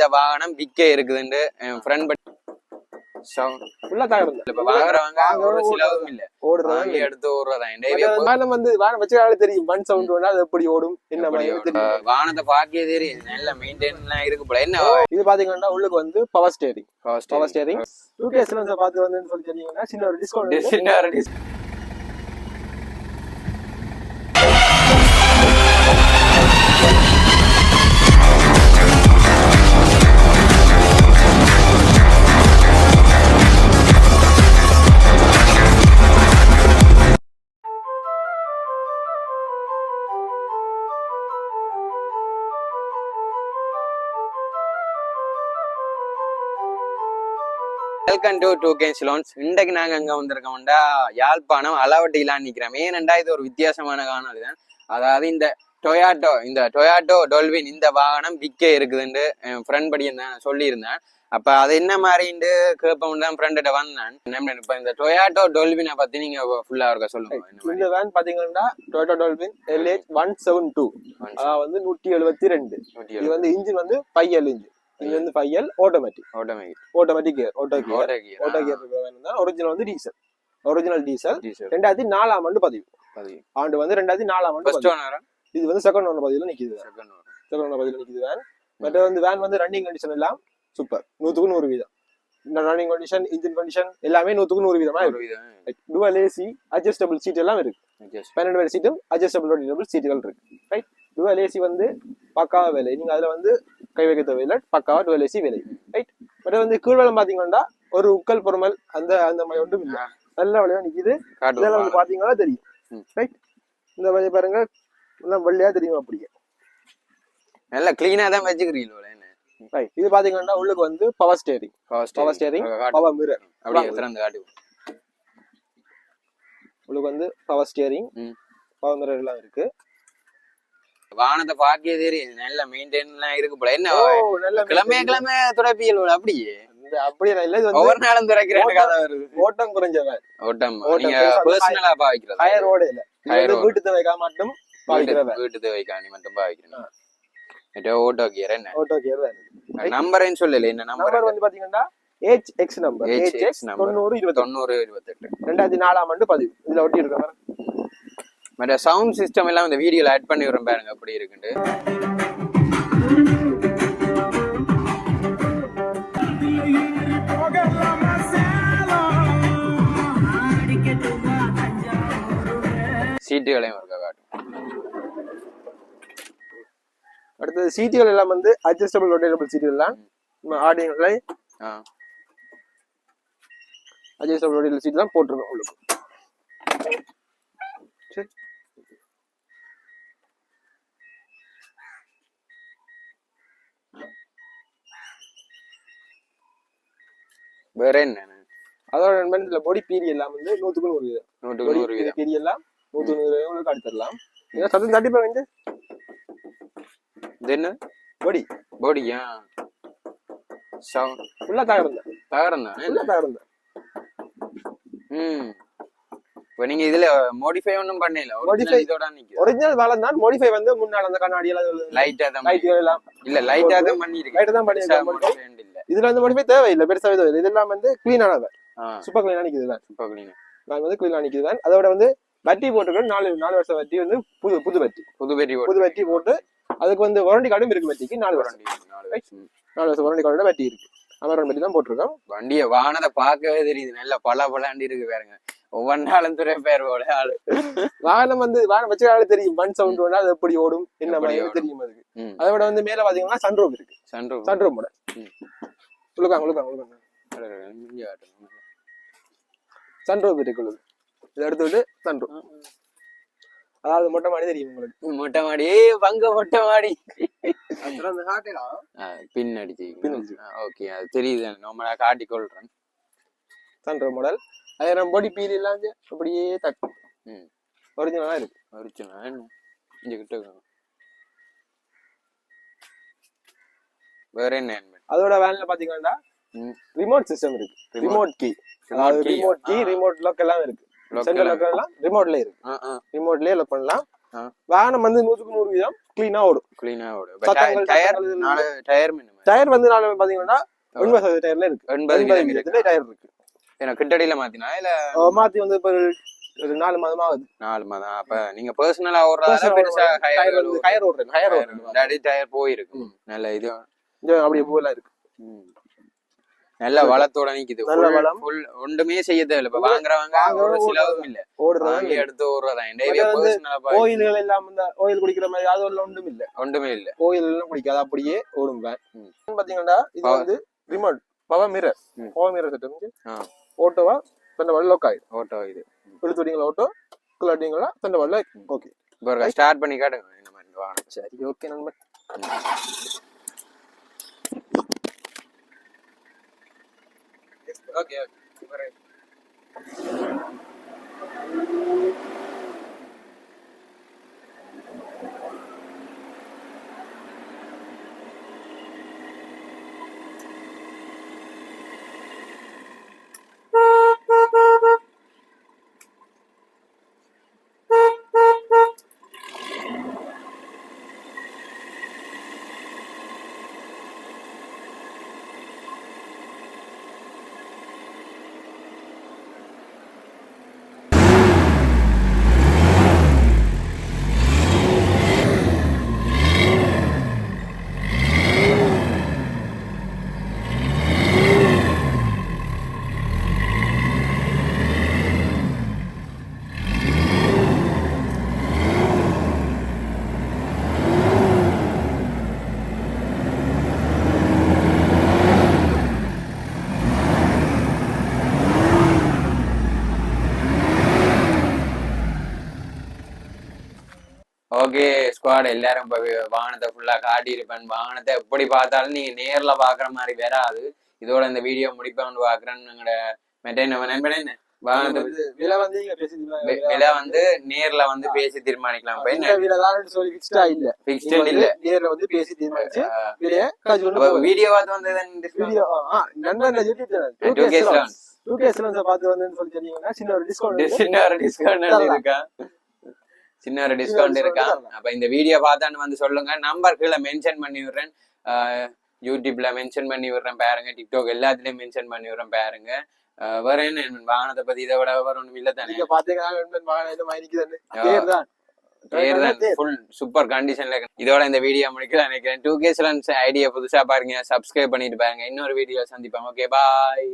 இந்த வாகனம் விற்க இருக்குதுன்னு என் ஃப்ரெண்ட் தெரியும். வாகனத்தை பாக்கே தெரியும். நல்ல மெயின்டைன் இருக்கு போல. என்ன இது பாத்தீங்கன்னா உள்ளுக்கு வந்து பவர் ஸ்டேரிங் பவர் ஸ்டேரிங் யூகேஸ்ல வந்து பார்த்து வந்து சொல்லி தெரியுங்கன்னா சின்ன ஒரு டிஸ்கவுண்ட் சின்ன ஒரு dis- welcome to to cans loans இன்றைக்கு நாங்க அங்க வந்திருக்கோம்டா. யாழ்ப்பாணம் அளவட்டிலாம் நிக்கிறோம். ஏனண்டா இது ஒரு வித்தியாசமான காணொலி தான். அதாவது இந்த டொயாட்டோ இந்த டொயாட்டோ டொல்வின் இந்த வாகனம் விற்க இருக்குதுன்னு என் ஃப்ரெண்ட் படி நான் சொல்லியிருந்தேன். அப்ப அது என்ன மாதிரின்னு கேட்போம் தான் ஃப்ரெண்ட்ட வந்தேன். என்ன இப்ப இந்த டொயாட்டோ டொல்வினை பத்தி நீங்க ஃபுல்லா இருக்க சொல்லுங்க? இந்த வேன் பாத்தீங்கன்னா Toyota Dolphin L H one seven two வந்து நூற்றி எழுபத்தி ரெண்டு. இது வந்து இன்ஜின் வந்து எல் இன்ஜின் இது வந்து five L automatic automatic automatic gear auto gear auto gear இருக்கிற ஒரிஜினல் வந்து டீசல் ஒரிஜினல் டீசல் ரெண்டாயிரத்தி நாலாம் ஆண்டு பதிவு. ஆண்டு வந்து ரெண்டாயிரத்தி நாலாம் ஆண்டு பதிவு. இது வந்து செகண்ட் ஓனர் பதிவுல நிக்குது. செகண்ட் ஓனர் செகண்ட் ஓனர் பதிவுல நிக்குது வேன் மற்ற வந்து வேன் வந்து ரன்னிங் கண்டிஷன் எல்லாம் சூப்பர் நூத்துக்கு நூறு வீதம். ரன்னிங் கண்டிஷன் இன்ஜின் கண்டிஷன் எல்லாமே நூத்துக்கு நூறு வீதமா இருக்கு. டுவல் ஏசி அட்ஜஸ்டபிள் சீட் எல்லாம் இருக்கு. பன்னெண்டு வேலை சீட்டும் அட்ஜஸ்டபிள் சீட்டுகள் இருக்கு. ரைட் டுவல் ஏசி வந்து பக்காவா வேலை. நீங்க அதுல வந்து கை வைக்க தேவையில்லை பக்காவா டுவல் ஏசி வேலை. ரைட் பட் வந்து கீழ்வளம் பாத்தீங்கன்னா ஒரு உக்கல் பொறுமல் அந்த அந்த மாதிரி ஒன்றும் இல்ல. நல்ல வழியா நிக்குது இதெல்லாம் வந்து பாத்தீங்கன்னா தெரியும். ரைட் இந்த வழி பாருங்க. எல்லாம் வெள்ளையா தெரியும் அப்படியே. நல்லா கிளீனா தான் வச்சுக்கிறீங்க போல என்ன? ரைட் இது பாத்தீங்கன்னா உள்ளுக்கு வந்து power steering power steering power mirror அப்படியே திறந்து காட்டு உள்ளுக்கு வந்து பவர் ஸ்டேரிங் ம். பவர் மிரர் எல்லாம் இருக்கு. வாகனத்தை பாக்கே தெரியும். நல்ல மெயின்டைன் எல்லாம் இருக்கு போல. என்ன ஓ நல்ல கிழமை துடைப்பியல் அப்படியே. இந்த அப்படியே இல்ல இது வந்து ஒவ்வொரு நாளும் துடைக்கிற கதை வருது. ஓட்டம் குறைஞ்சவன். ஓட்டம். ஓட்டம் நீங்க பெருசா பர்சனலா பாவிக்கிறது. ஹயர் ஓட இல்ல. இது Higher வந்து order. வீட்டு தேவைக்கா மட்டும் தேவைக்காணி மட்டும் பாவிக்கிறேன் ஓட்டோ கியர் என்ன? ஆட்டோ கேர் வேன் நம்பர்னு சொல்லல என்ன நம்பர் நம்பர் வந்து பாத்தீங்கன்னா H X number H X number. தொண்ணூறு இருபத்தி தொண்ணூறு இருபத்தெட்டு. ரெண்டாயிரத்தி நாலாம் ஆண்டு பதிவு. இதுல ஒட்டி இருக்க பாருங்க. மற்ற சவுண்ட் சிஸ்டம் எல்லாம் இந்த வீடியோல ஆட் பண்ணி விடுறேன் பாருங்க அப்படி இருக்குண்டு. சீட்டுகளையும் இருக்க காட்டும். அடுத்தது சீட்டுகள் எல்லாம் வந்து அட்ஜஸ்டபிள் ரொட்டேட்டபிள் சீட்டுகள் எல்லாம் ஆடியன்ல ஆ. அட்ஜஸ்டபிள் ரொட்டேட்டபிள் சீட் தான் போட்டிருக்கோம் உங்களுக்கு சரி. வேற என்ன? அதோட நண்பன் இதுல பொடி பீரி எல்லாம் வந்து நூத்துக்கு நூறு வீதம். நூற்றுக்கு நூறு வீதம். பீரி எல்லாம் நூத்து நூறு உங்களுக்கு அடுத்துடலாம் ஏன்னா சத்தம் தட்டி பாருங்க இது என்ன? பொடி பாடியா சவுண்ட் ஃபுல்லா தகரம் தான். தகரம் தான் ஃபுல்லா தகரம் தான். ம். இப்போ நீங்க இதுல மோடிஃபை ஒன்றும் பண்ணல. ஒரிஜினல் இதோட நிக்குது. ஒரிஜினல் வளம் தான் மோடிஃபை வந்து முன்னாள் அந்த கண்ணாடி எல்லாம் லைட்டா தான் லைட்டுகள் எல்லாம். இல்ல லைட்டா தான் பண்ணிருக்கேன் லைட்டு தான் பண்ணிருக்கேன் இதுல வந்து மோடிஃபை தேவையில்லை. பெருசாவே தேவையில்லை இதெல்லாம் வந்து கிளீனானவன் ஆ. சூப்பர் கிளீனா நிக்குது தான் சூப்பர் கிளீன் நான் வந்து கிளீனா நிக்குது தான் அதோட வந்து வட்டி போட்டுருக்கேன். நாலு நாலு வருஷம் வட்டி வந்து புது புது வட்டி. புது பெட்டி. புது வட்டி போட்டு அதுக்கு வந்து வாரண்டி கார்டும் இருக்கு வட்டிக்கு. நாலு வருஷம். நாலு வருஷம். வாரண்டி கார்டோட வட்டி இருக்கு. அமரன் வட்டி தான் போட்டிருக்கோம். வண்டிய வாகனத்தை பார்க்கவே தெரியுது. நல்ல பல பலாண்டி இருக்கு பாருங்க. ஒவ்வொரு நாளும் துறை பேர் போல ஆளு. வாகனம் வந்து வாகனம் வச்சுக்காலே தெரியும். மண் சவுண்ட் வேணா அது எப்படி ஓடும்? என்ன மாதிரி. தெரியும் அதுக்கு. ம். அதை விட வந்து மேல பாத்தீங்கன்னா சன்ரூப் இருக்கு. சன்ரூப் ம். உழுக்காங்க உழுக்காங்க உழுக்காங்க சன்ரூப் இருக்கு உள்ளது இதை எடுத்து விட்டு சன்ரூப் அதாவது மொட்டை மாடி தெரியும் உங்களுக்கு. மொட்டை மாடி. பங்க மொட்டை மாடி. பின் அடிச்சு. ஓகே அது தெரியுது. நம்மளா காட்டி கொள்றேன். சன்ரூப் மாடல் அதே நம்ம பொடி எல்லாம் வந்து அப்படியே தட்டும் ம். ஒரிஜினலா இருக்கு. என்ன இங்க கிட்ட. வேற என்ன? அதோட வேன்ல பாத்தீங்கன்னா. ரிமோட் சிஸ்டம் இருக்கு. ரிமோட் கீ அதாவது. Remote key. ரிமோட் லாக் எல்லாம் இருக்கு. சென்ட்ரல்? லாக் எல்லாம் ரிமோட்ல இருக்கு. ரிமோட்லயே லாக் பண்ணலாம். வாகனம் வந்து நூற்றுக்கு நூறு வீதம் கிளீனா ஓடும். ஆ ஓடும். டயர் நாலு டயர் டயர் வந்து நான் பாத்தீங்கன்னா எண்பது சதவீத டயர்ல இருக்கு. எண்பது வீதத்துல டயர் இருக்கு. ஏன்னா கிட்டடியில மாத்தினா இல்ல? மாத்தி வந்து இப்ப ஒரு- நாலு மாதம் ஆகுது. நாலு மாதம். அப்ப நீங்க பர்சனலா ஓடுறதால பெருசா கயர் ஓடுறேன் கயர் ஓடுறேன் டயர் போயிருக்கு நல்ல இது. அப்படியே பூவெல்லாம் இருக்கு. நல்ல வளத்தோட நிக்குது. நல்ல வளம். ஒன்றுமே செய்ய தேவையில்ல. இப்ப வாங்குறவங்க ஒரு சிலவும் இல்ல. ஓடுறது வாங்கி எடுத்து ஓடுறதா? அது வந்து பர்சனலா கோயில்கள் எல்லாம் இந்த கோயில் குடிக்கிற மாதிரி அது ஒன்றும் இல்ல. ஒன்றுமே இல்ல. கோயில் எல்லாம் குடிக்காது. அப்படியே ஓடும். பாத்தீங்கன்னா இது. வந்து remote power mirror. Power mirror set ஆ. ஓட்டோவா தண்டை வல்ல ஆயிடும் ஓட்டோ இது. இழுத்துட்டீங்களா ஓட்டோ? கிளாட்டிங்களா தண்டை வல்ல ஓகே. ஸ்டார்ட் பண்ணி காட்டுங்க. இந்த மாதிரி இந்த வாகனம் சரி ஓகே நண்பன் ஓகே ஓகே ஸ்குவாட் எல்லாரும் இப்ப வாகனத்தை ஃபுல்லா காட்டியிருப்பேன். வாகனத்தை எப்படி பார்த்தாலும் நீங்க நேர்ல பாக்குற மாதிரி வராது. இதோட இந்த வீடியோ முடிப்பேன் பாக்குறேன்னு எங்களோட மெட்டை நண்பனே வாகனத்தை வந்து விலை வந்து வந்து நேர்ல வந்து பேசி தீர்மானிக்கலாம். வந்து. வீடியோ பார்த்து ஆ, நண்பன் பார்த்து வந்து சொல்லி சொன்னீங்கன்னா சின்ன ஒரு டிஸ்கவுண்ட் சின்ன ஒரு டிஸ்கவுண்ட் இருக்கா சின்ன ஒரு டிஸ்கவுண்ட் இருக்கா. அப்ப இந்த வீடியோ பார்த்தான்னு வந்து சொல்லுங்க. நம்பர் கீழே மென்ஷன் பண்ணி விடுறேன் யூடியூப்ல மென்ஷன் பண்ணி விடுறேன் பாருங்க. டிக்டாக் எல்லாத்துலயும் மென்ஷன் பண்ணி விடுறேன் பாருங்க வேற என்ன வாகனத்தை பத்தி இதை விட வேற ஒண்ணும் இல்ல தானே? பாத்தீங்கன்னா சூப்பர் கண்டிஷன்ல இதோட இந்த வீடியோ முடிக்க நினைக்கிறேன். டூ கே ஐடியா புதுசா பாருங்க. சப்ஸ்கிரைப் பண்ணிட்டு பாருங்க. இன்னொரு வீடியோ சந்திப்பாங்க ஓகே பாய்